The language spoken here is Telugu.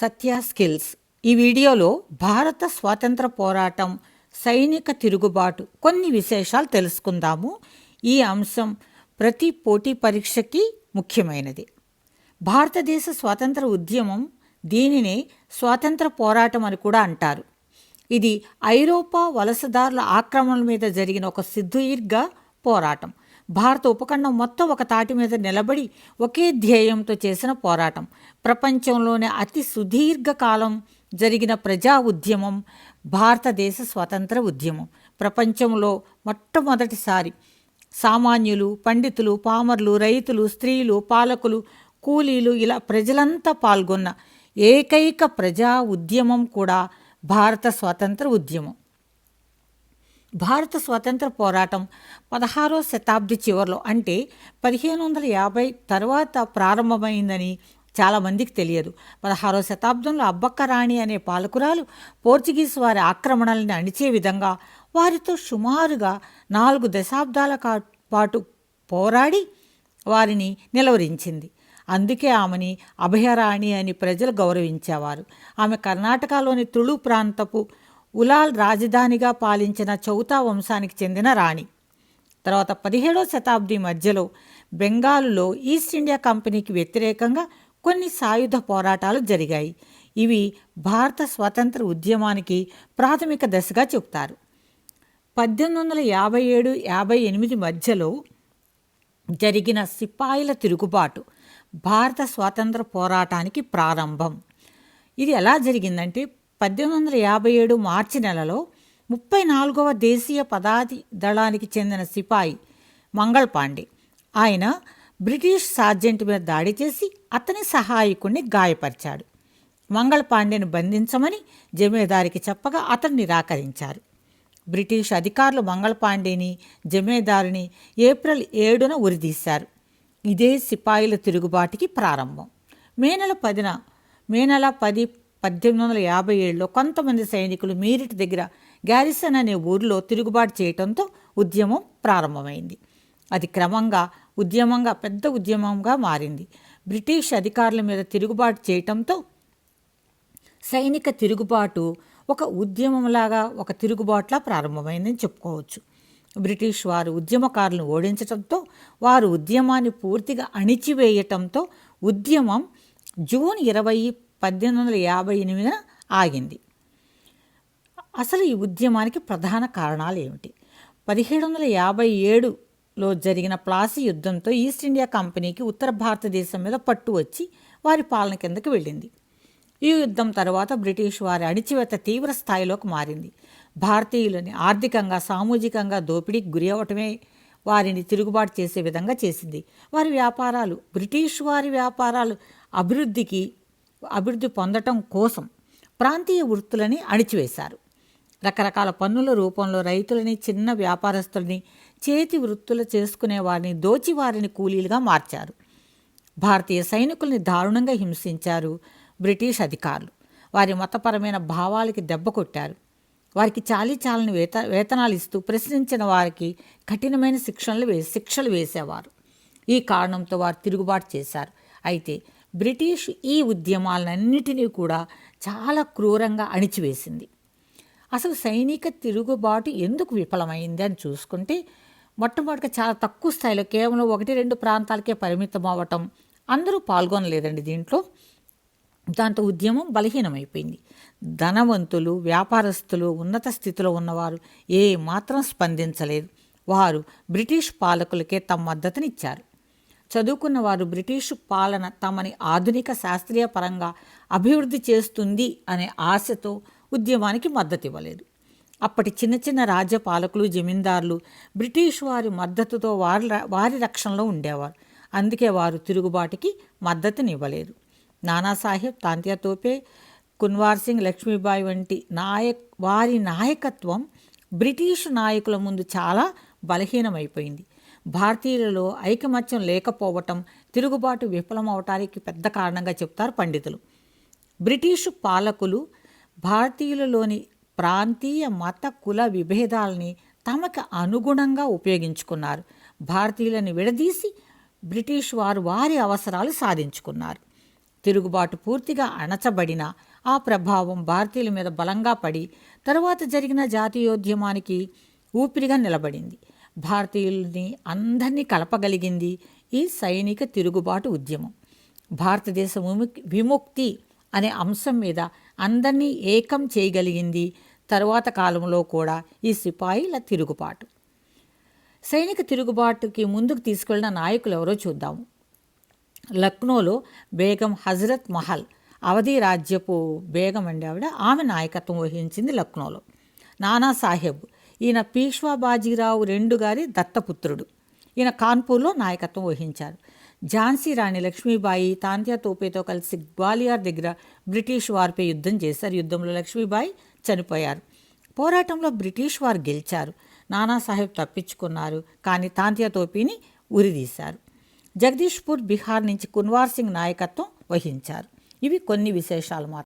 సత్య స్కిల్స్. ఈ వీడియోలో భారత స్వాతంత్ర పోరాటం సైనిక తిరుగుబాటు కొన్ని విశేషాలు తెలుసుకుందాము. ఈ అంశం ప్రతి పోటీ పరీక్షకి ముఖ్యమైనది. భారతదేశ స్వాతంత్ర ఉద్యమం దీనినే స్వాతంత్ర పోరాటం అని కూడా అంటారు. ఇది ఐరోపా వలసదారుల ఆక్రమణల మీద జరిగిన ఒక సుదీర్ఘ పోరాటం. భారత ఉపఖండం మొత్తం ఒక తాటి మీద నిలబడి ఒకే ధ్యేయంతో చేసిన పోరాటం. ప్రపంచంలోనే అతి సుదీర్ఘకాలం జరిగిన ప్రజా ఉద్యమం భారతదేశ స్వాతంత్ర ఉద్యమం. ప్రపంచంలో మొట్టమొదటిసారి సామాన్యులు పండితులు పామర్లు రైతులు స్త్రీలు పాలకులు కూలీలు ఇలా ప్రజలంతా పాల్గొన్న ఏకైక ప్రజా ఉద్యమం కూడా భారత స్వాతంత్ర ఉద్యమం. భారత స్వతంత్ర పోరాటం పదహారో శతాబ్ది చివరిలో అంటే పదిహేను వందల యాభై తర్వాత ప్రారంభమైందని చాలామందికి తెలియదు. పదహారో శతాబ్దంలో అబ్బక్క రాణి అనే పాలకురాలు పోర్చుగీస్ వారి ఆక్రమణల్ని అణిచే విధంగా వారితో సుమారుగా నాలుగు దశాబ్దాల కా- పాటు పోరాడి వారిని నిలవరించింది. అందుకే ఆమెని అభయరాణి అని ప్రజలు గౌరవించేవారు. ఆమె కర్ణాటకలోని తుళు ప్రాంతపు ఉలాల్ రాజధానిగా పాలించిన చౌతా వంశానికి చెందిన రాణి. తర్వాత పదిహేడవ శతాబ్ది మధ్యలో బెంగాలులో ఈస్ట్ ఇండియా కంపెనీకి వ్యతిరేకంగా కొన్ని సాయుధ పోరాటాలు జరిగాయి. ఇవి భారత స్వతంత్ర ఉద్యమానికి ప్రాథమిక దశగా చెబుతారు. పద్దెనిమిది వందల యాభై ఏడు యాభై ఎనిమిది మధ్యలో జరిగిన సిపాయిల తిరుగుబాటు భారత స్వాతంత్ర పోరాటానికి ప్రారంభం. ఇది ఎలా జరిగిందంటే పద్దెనిమిది వందల యాభై ఏడు మార్చి నెలలో ముప్పై నాలుగవ దేశీయ పదాతి దళానికి చెందిన సిపాయి మంగళ్ పాండే ఆయన బ్రిటిష్ సార్జెంట్ మీద దాడి చేసి అతని సహాయకుణ్ణి గాయపరిచాడు. మంగళ్ పాండేను బంధించమని జమీదారికి చెప్పగా అతను నిరాకరించారు. బ్రిటిష్ అధికారులు మంగళ్ పాండేని జమీదారుని ఏప్రిల్ ఏడున ఉరిదీశారు ఇదే సిపాయిల తిరుగుబాటుకి ప్రారంభం. మే నెల పదిన మే నెల పది పద్దెనిమిది వందల యాభై ఏడులో కొంతమంది సైనికులు మీరిట్ దగ్గర గ్యారిసన్ అనే ఊరిలో తిరుగుబాటు చేయడంతో ఉద్యమం ప్రారంభమైంది. అది క్రమంగా ఉద్యమంగా పెద్ద ఉద్యమంగా మారింది. బ్రిటిష్ అధికారుల మీద తిరుగుబాటు చేయటంతో సైనిక తిరుగుబాటు ఒక ఉద్యమంలాగా ఒక తిరుగుబాటులా ప్రారంభమైందని చెప్పుకోవచ్చు. బ్రిటిష్ వారు ఉద్యమకారులను ఓడించడంతో వారు ఉద్యమాన్ని పూర్తిగా అణిచివేయటంతో ఉద్యమం జూన్ ఇరవై పద్దెనిమిది వందల యాభై ఎనిమిదిన ఆగింది. అసలు ఈ ఉద్యమానికి ప్రధాన కారణాలు ఏమిటి? పదిహేడు వందల యాభై ఏడులో జరిగిన ప్లాసీ యుద్ధంతో ఈస్ట్ ఇండియా కంపెనీకి ఉత్తర భారతదేశం మీద పట్టు వచ్చి వారి పాలన కిందకి వెళ్ళింది. ఈ యుద్ధం తర్వాత బ్రిటిష్ వారి అణిచివేత తీవ్ర స్థాయిలోకి మారింది. భారతీయులని ఆర్థికంగా సామాజికంగా దోపిడీకి గురి అవటమే వారిని తిరుగుబాటు చేసే విధంగా చేసింది. వారి వ్యాపారాలు బ్రిటిష్ వారి వ్యాపారాలు అభివృద్ధికి అభివృద్ధి పొందటం కోసం ప్రాంతీయ వృత్తులని అణిచివేశారు. రకరకాల పన్నుల రూపంలో రైతులని చిన్న వ్యాపారస్తుల్ని చేతి వృత్తులు చేసుకునే వారిని దోచి వారిని కూలీలుగా మార్చారు. భారతీయ సైనికుల్ని దారుణంగా హింసించారు బ్రిటిష్ అధికారులు. వారి మతపరమైన భావాలకి దెబ్బ కొట్టారు. వారికి చాలీ చాలని వేత వేతనాలు ఇస్తూ ప్రశ్నించిన వారికి కఠినమైన శిక్షణలు వే శిక్షలు వేసేవారు. ఈ కారణంతో వారు తిరుగుబాటు చేశారు. అయితే బ్రిటిష్ ఈ ఉద్యమాలన్నిటినీ కూడా చాలా క్రూరంగా అణిచివేసింది. అసలు సైనిక తిరుగుబాటు ఎందుకు విఫలమైంది అని చూసుకుంటే మొట్టమొదటిగా చాలా తక్కువ స్థాయిలో కేవలం ఒకటి రెండు ప్రాంతాలకే పరిమితం అవ్వటం అందరూ పాల్గొనలేదండి దీంట్లో. దాంతో ఉద్యమం బలహీనమైపోయింది. ధనవంతులు వ్యాపారస్తులు ఉన్నత స్థితిలో ఉన్నవారు ఏ మాత్రం స్పందించలేదు. వారు బ్రిటిష్ పాలకులకే తమ మద్దతునిచ్చారు. చదువుకున్న వారు బ్రిటిష్ పాలన తమని ఆధునిక శాస్త్రీయ పరంగా అభివృద్ధి చేస్తుంది అనే ఆశతో ఉద్యమానికి మద్దతు ఇవ్వలేదు అప్పటి చిన్న చిన్న రాజ్య పాలకులు జమీందారులు బ్రిటిష్ వారి మద్దతుతో వారి వారి రక్షణలో ఉండేవారు. అందుకే వారు తిరుగుబాటుకి మద్దతునివ్వలేదు. నానాసాహెబ్ తాంతియా తోపే కున్వార్ సింగ్ లక్ష్మీబాయి వంటి నాయక్ వారి నాయకత్వం బ్రిటిష్ నాయకుల ముందు చాలా బలహీనమైపోయింది. భారతీయులలో ఐకమత్యం లేకపోవటం తిరుగుబాటు విఫలమవటానికి పెద్ద కారణంగా చెప్తారు పండితులు. బ్రిటిషు పాలకులు భారతీయులలోని ప్రాంతీయ మత కుల విభేదాలని తమకు అనుగుణంగా ఉపయోగించుకున్నారు. భారతీయులను విడదీసి బ్రిటిష్ వారు వారి అవసరాలు సాధించుకున్నారు. తిరుగుబాటు పూర్తిగా అణచబడిన ఆ ప్రభావం భారతీయుల మీద బలంగా పడి తరువాత జరిగిన జాతీయోద్యమానికి ఊపిరిగా నిలబడింది. భారతీయుల్ని అందరినీ కలపగలిగింది ఈ సైనిక తిరుగుబాటు ఉద్యమం. భారతదేశ విముక్తి అనే అంశం మీద అందరినీ ఏకం చేయగలిగింది తరువాత కాలంలో కూడా ఈ సిపాయిల తిరుగుబాటు. సైనిక తిరుగుబాటుకి ముందుకు తీసుకెళ్ళిన నాయకులు ఎవరో చూద్దాము. లక్నోలో బేగం హజరత్ మహల్ అవధి రాజ్యపు బేగం అండి ఆవిడ. ఆమె నాయకత్వం వహించింది లక్నోలో. నానా సాహెబ్ ఈయన పీష్వా బాజీరావు రెండు గారి దత్తపుత్రుడు. ఈయన కాన్పూర్లో నాయకత్వం వహించారు. ఝాన్సీ రాణి లక్ష్మీబాయి తాంత్యా తోపేతో కలిసి గ్వాలియర్ దగ్గర బ్రిటిష్ వారిపై యుద్ధం చేశారు. యుద్ధంలో లక్ష్మీబాయి చనిపోయారు. పోరాటంలో బ్రిటిష్ వారు గెలిచారు. నానాసాహెబ్ తప్పించుకున్నారు కానీ తాంత్యా తోపీని ఉరిదీశారు. జగదీష్పూర్ బీహార్ నుంచి కున్వార్ సింగ్ నాయకత్వం వహించారు. ఇవి కొన్ని విశేషాలు మాత్రం